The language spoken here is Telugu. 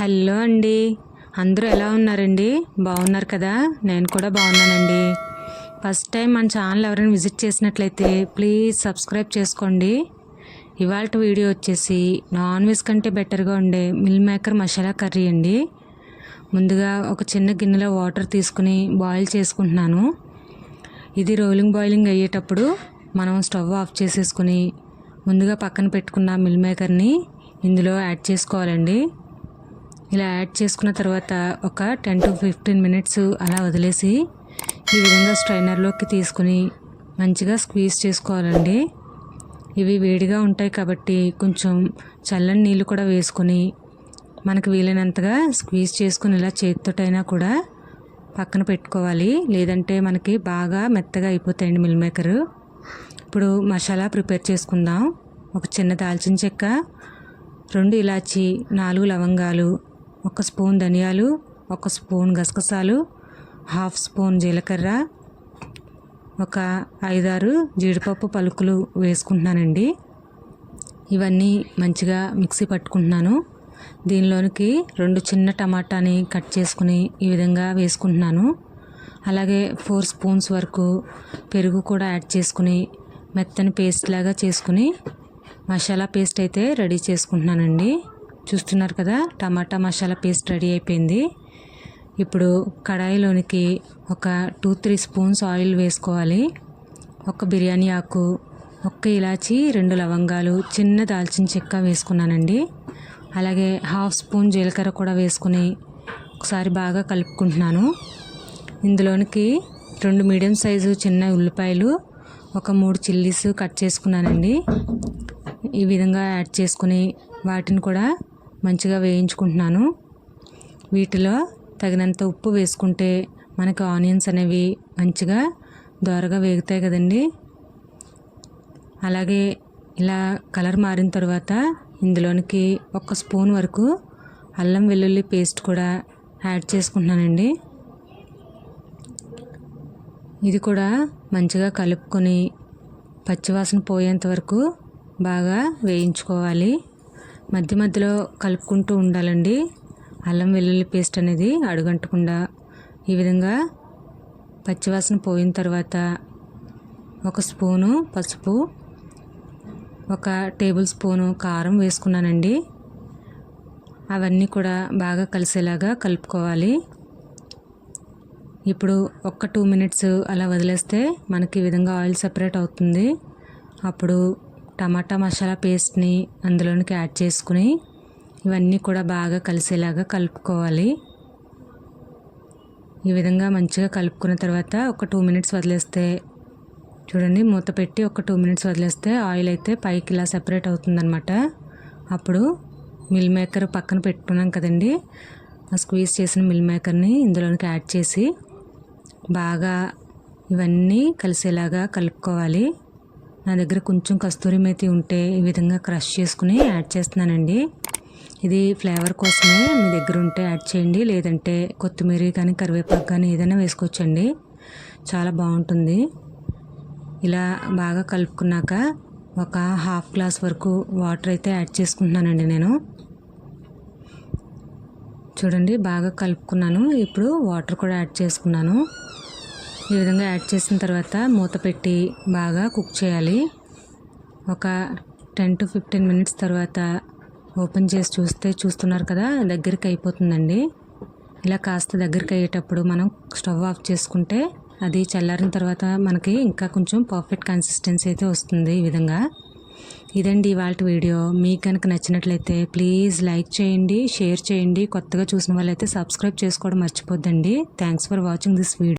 హలో అండి. అందరూ ఎలా ఉన్నారండి? బాగున్నారు కదా? నేను కూడా బాగున్నానండి. ఫస్ట్ టైం మన ఛానల్ ఎవరైనా విజిట్ చేసినట్లయితే ప్లీజ్ సబ్స్క్రైబ్ చేసుకోండి. ఇవాళ వీడియో వచ్చేసి నాన్ వెజ్ కంటే బెటర్గా ఉండే మిల్ మేకర్ మసాలా కర్రీ అండి. ముందుగా ఒక చిన్న గిన్నెలో వాటర్ తీసుకుని బాయిల్ చేసుకుంటున్నాను. ఇది రోలింగ్ బాయిలింగ్ అయ్యేటప్పుడు మనం స్టవ్ ఆఫ్ చేసేసుకుని ముందుగా పక్కన పెట్టుకున్న మిల్ మేకర్ని ఇందులో యాడ్ చేసుకోవాలండి. ఇలా యాడ్ చేసుకున్న తర్వాత ఒక టెన్ టు ఫిఫ్టీన్ మినిట్స్ అలా వదిలేసి ఈ విధంగా స్ట్రైనర్లోకి తీసుకుని మంచిగా స్క్వీజ్ చేసుకోవాలండి. ఇవి వేడిగా ఉంటాయి కాబట్టి కొంచెం చల్లని నీళ్ళు కూడా వేసుకొని మనకు వీలైనంతగా స్క్వీజ్ చేసుకుని ఇలా చేతితోటైనా కూడా పక్కన పెట్టుకోవాలి. లేదంటే మనకి బాగా మెత్తగా అయిపోతాయండి మిల్ మేకర్. ఇప్పుడు మసాలా ప్రిపేర్ చేసుకుందాం. ఒక చిన్న దాల్చిన చెక్క రెండు ఇలాచి నాలుగు లవంగాలు ఒక స్పూన్ ధనియాలు ఒక స్పూన్ గసగసాలు హాఫ్ స్పూన్ జీలకర్ర ఒక ఐదారు జీడిపప్పు పలుకులు వేసుకుంటున్నానండి. ఇవన్నీ మంచిగా మిక్సీ పట్టుకుంటున్నాను. దీనిలోనికి రెండు చిన్న టమాటాని కట్ చేసుకుని ఈ విధంగా వేసుకుంటున్నాను. అలాగే ఫోర్ స్పూన్స్ వరకు పెరుగు కూడా యాడ్ చేసుకుని మెత్తని పేస్ట్ లాగా చేసుకుని మసాలా పేస్ట్ అయితే రెడీ చేసుకుంటున్నానండి. చూస్తున్నారు కదా టమాటా మసాలా పేస్ట్ రెడీ అయిపోయింది. ఇప్పుడు కడాయిలోనికి ఒక టూ త్రీ స్పూన్స్ ఆయిల్ వేసుకోవాలి. ఒక బిర్యానీ ఆకు ఒక్క ఇలాచి రెండు లవంగాలు చిన్న దాల్చిన చెక్క వేసుకున్నానండి. అలాగే హాఫ్ స్పూన్ జీలకర్ర కూడా వేసుకుని ఒకసారి బాగా కలుపుకుంటున్నాను. ఇందులోనికి రెండు మీడియం సైజు చిన్న ఉల్లిపాయలు ఒక మూడు చిల్లీస్ కట్ చేసుకున్నానండి. ఈ విధంగా యాడ్ చేసుకుని వాటిని కూడా మంచిగా వేయించుకుంటున్నాను. వీటిలో తగినంత ఉప్పు వేసుకుంటే మనకు ఆనియన్స్ అనేవి మంచిగా దోరగా వేగుతాయి కదండి. అలాగే ఇలా కలర్ మారిన తర్వాత ఇందులోనికి ఒక స్పూన్ వరకు అల్లం వెల్లుల్లి పేస్ట్ కూడా యాడ్ చేసుకుంటున్నానండి. ఇది కూడా మంచిగా కలుపుకొని పచ్చివాసన పోయేంత వరకు బాగా వేయించుకోవాలి. మధ్య మధ్యలో కలుపుకుంటూ ఉండాలండి. అల్లం వెల్లుల్లి పేస్ట్ అనేది అడుగంటకుండా ఈ విధంగా పచ్చివాసన పోయిన తర్వాత ఒక స్పూను పసుపు ఒక టేబుల్ స్పూను కారం వేసుకున్నానండి. అవన్నీ కూడా బాగా కలిసేలాగా కలుపుకోవాలి. ఇప్పుడు ఒక్క టూ మినిట్స్ అలా వదిలేస్తే మనకి ఈ విధంగా ఆయిల్ సపరేట్ అవుతుంది. అప్పుడు టమాటా మసాలా పేస్ట్ని అందులోనికి యాడ్ చేసుకుని ఇవన్నీ కూడా బాగా కలిసేలాగా కలుపుకోవాలి. ఈ విధంగా మంచిగా కలుపుకున్న తర్వాత ఒక టూ మినిట్స్ వదిలేస్తే చూడండి మూత పెట్టి ఒక టూ మినిట్స్ వదిలేస్తే ఆయిల్ అయితే పైకి ఇలా సెపరేట్ అవుతుందన్నమాట. అప్పుడు మిల్ మేకర్ పక్కన పెట్టుకున్నాం కదండి ఆ స్క్వీజ్ చేసిన మిల్ మేకర్ని ఇందులోనికి యాడ్ చేసి బాగా ఇవన్నీ కలిసేలాగా కలుపుకోవాలి. నా దగ్గర కొంచెం కస్తూరి మేతి ఉంటే ఈ విధంగా క్రష్ చేసుకుని యాడ్ చేస్తున్నానండి. ఇది ఫ్లేవర్ కోసమే మీ దగ్గర ఉంటే యాడ్ చేయండి. లేదంటే కొత్తిమీర కానీ కరివేపాకు కానీ ఏదైనా వేసుకోవచ్చండి. చాలా బాగుంటుంది. ఇలా బాగా కలుపుకున్నాక ఒక హాఫ్ గ్లాస్ వరకు వాటర్ అయితే యాడ్ చేసుకుంటున్నానండి నేను. చూడండి బాగా కలుపుకున్నాను. ఇప్పుడు వాటర్ కూడా యాడ్ చేసుకున్నాను. ఈ విధంగా యాడ్ చేసిన తర్వాత మూత పెట్టి బాగా కుక్ చేయాలి. ఒక టెన్ టు ఫిఫ్టీన్ మినిట్స్ తర్వాత ఓపెన్ చేసి చూస్తే చూస్తున్నారు కదా దగ్గరికి అయిపోతుందండి. ఇలా కాస్త దగ్గరికి అయ్యేటప్పుడు మనం స్టవ్ ఆఫ్ చేసుకుంటే అది చల్లారిన తర్వాత మనకి ఇంకా కొంచెం పర్ఫెక్ట్ కన్సిస్టెన్సీ అయితే వస్తుంది ఈ విధంగా. ఇదండి ఇవాళ వీడియో. మీకు కనుక నచ్చినట్లయితే ప్లీజ్ లైక్ చేయండి షేర్ చేయండి. కొత్తగా చూసిన వాళ్ళైతే సబ్స్క్రైబ్ చేసుకోవడం మర్చిపోద్దండి. Thanks for watching this video.